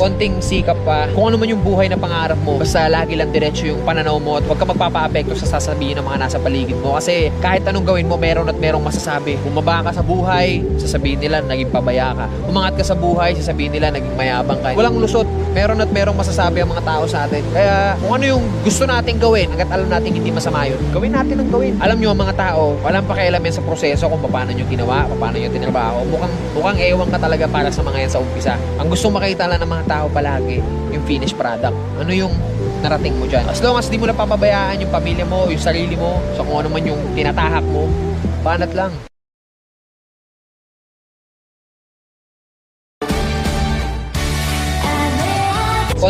konting sikap pa, kung ano man yung buhay na pangarap mo, basta lagi lang diretso yung pananaw mo at huwag ka magpapa-apekto sa sasabihin ng mga nasa paligid mo. Kasi kahit anong gawin mo, meron at merong masasabi. Bumaba ka sa buhay, sasabihin nila naging pabaya ka. Umangat ka sa buhay, sasabihin nila naging mayabang ka. Walang lusot, meron at merong masasabi ang mga tao sa atin. Kaya kung ano yung gusto nating gawin, hanggat alam natin hindi masama yun, gawin natin ang gawin. Alam nyo, ang mga tao, walang pakialam yan sa proseso kung paano nyo ginawa, paano nyo tinrabaho. Mukhang, mukhang ewan ka talaga para sa mga yan sa umpisa. Ang gustong makita lang ng mga tao palagi, yung finished product. Ano yung narating mo dyan. As long as di mo napapabayaan yung pamilya mo, yung sarili mo, sa kung ano man yung tinatahak mo, banat lang.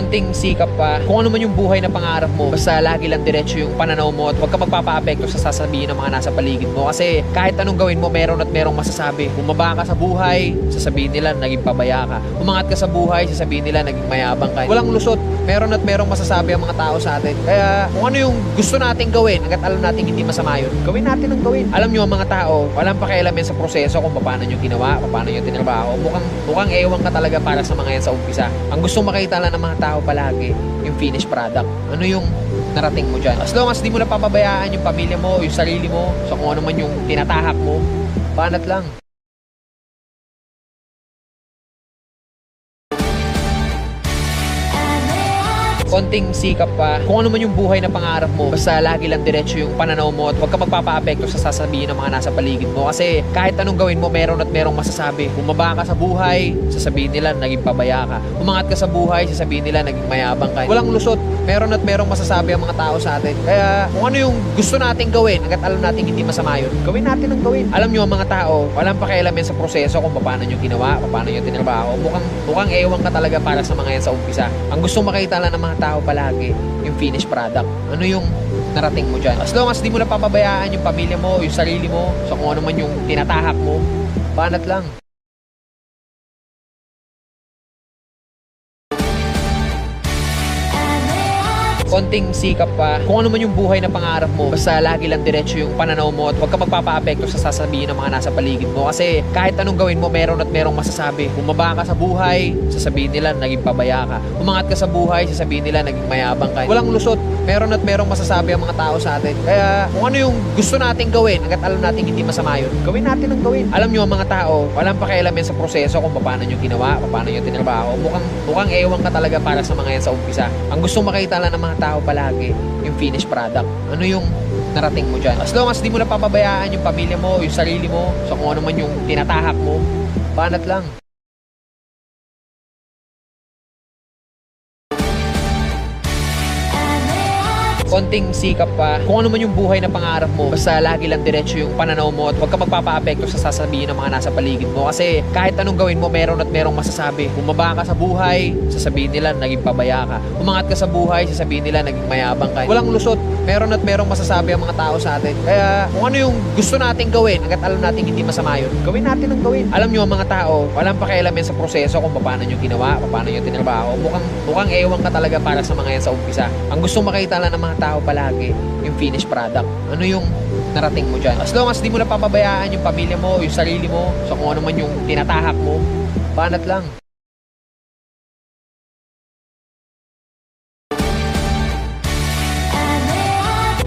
Konting sikap pa, kung ano man yung buhay na pangarap mo, basta lagi lang diretso yung pananaw mo at huwag ka magpapa-apekto sa sasabihin ng mga nasa paligid mo. Kasi kahit anong gawin mo, meron at merong masasabi. Bumaba ka sa buhay, sasabihin nila naging pabaya ka. Umangat ka sa buhay, sasabihin nila naging mayabang ka. Walang lusot, meron at merong masasabi ang mga tao sa atin. Kaya kung ano yung gusto nating gawin, hanggat alam natin hindi masama yun, gawin natin ang gawin. Alam nyo, ang mga tao, walang pakialam yan sa proseso kung paano nyo ginawa, paano nyo tinrabaho. Mukhang, mukhang ewan ka talaga para sa mga yan sa umpisa. Ang gustong makita lang ng mga tao palagi, yung finished product. Ano yung narating mo dyan. As long as di mo napapabayaan yung pamilya mo, yung sarili mo, sa kung ano man yung tinatahak mo, banat lang. Konting sikap pa, kung ano man yung buhay na pangarap mo, basta lagi lang diretso yung pananaw mo at huwag ka magpapa-apekto sa sasabihin ng mga nasa paligid mo. Kasi kahit anong gawin mo, meron at merong masasabi. Bumaba ka sa buhay, sasabihin nila naging pabaya ka. Umangat ka sa buhay, sasabihin nila naging mayabang ka. Walang lusot, meron at merong masasabi ang mga tao sa atin. Kaya kung ano yung gusto nating gawin, hanggat alam natin hindi masama yun, gawin natin ang gawin. Alam nyo, ang mga tao, walang pakialam yan sa proseso kung paano nyo ginawa, paano nyo tinrabaho. Mukhang, mukhang ewan ka talaga para sa mga yan sa umpisa. Ang gustong makita lang ng mga tao palagi, yung finished product. Ano yung narating mo dyan. As long as di mo napapabayaan yung pamilya mo, yung sarili mo, sa kung ano man yung tinatahak mo, banat lang. Konting sikap pa, kung ano man yung buhay na pangarap mo, basta lagi lang diretso yung pananaw mo at huwag ka magpapa-apekto sa sasabihin ng mga nasa paligid mo. Kasi kahit anong gawin mo, meron at merong masasabi. Bumaba ka sa buhay, sasabihin nila naging pabaya ka. Umangat ka sa buhay, sasabihin nila naging mayabang ka. Walang lusot, meron at merong masasabi ang mga tao sa atin. Kaya kung ano yung gusto nating gawin, hanggat alam natin hindi masama yun, gawin natin ang gawin. Alam nyo, ang mga tao, walang pakialam yan sa proseso kung paano nyo ginawa, paano nyo tinrabaho. Mukhang, mukhang ewan ka talaga para sa mga yan sa umpisa. Ang gustong makita lang ng mga tao palagi, yung finished product. Ano yung narating mo dyan. As long as di mo napapabayaan yung pamilya mo, yung sarili mo, sa kung ano man yung tinatahak mo, banat lang. Konting sikap pa, kung ano man yung buhay na pangarap mo, basta lagi lang diretso yung pananaw mo at huwag ka magpapa-apekto sa sasabihin ng mga nasa paligid mo. Kasi kahit anong gawin mo, meron at merong masasabi. Bumaba ka sa buhay, sasabihin nila naging pabaya ka. Umangat ka sa buhay, sasabihin nila naging mayabang ka. Walang lusot, meron at merong masasabi ang mga tao sa atin. Kaya kung ano yung gusto nating gawin, hanggat alam natin hindi masama yun, gawin natin ang gawin. Alam nyo, ang mga tao, walang pakialam yan sa proseso kung paano nyo ginawa, paano nyo tinrabaho. Mukhang, mukhang ewan ka talaga para sa mga yan sa umpisa. Ang gustong makita lang ng mga tao palagi, yung finished product. Ano yung narating mo dyan. As long as di mo napapabayaan yung pamilya mo, yung sarili mo, sa kung ano man yung tinatahak mo, banat lang.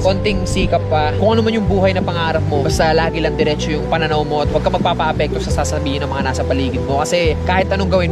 konting sikap pa, kung ano man yung buhay na pangarap mo, basta lagi lang diretso yung pananaw mo at huwag ka magpapa-apekto sa sasabihin ng mga nasa paligid mo. Kasi kahit anong gawin mo,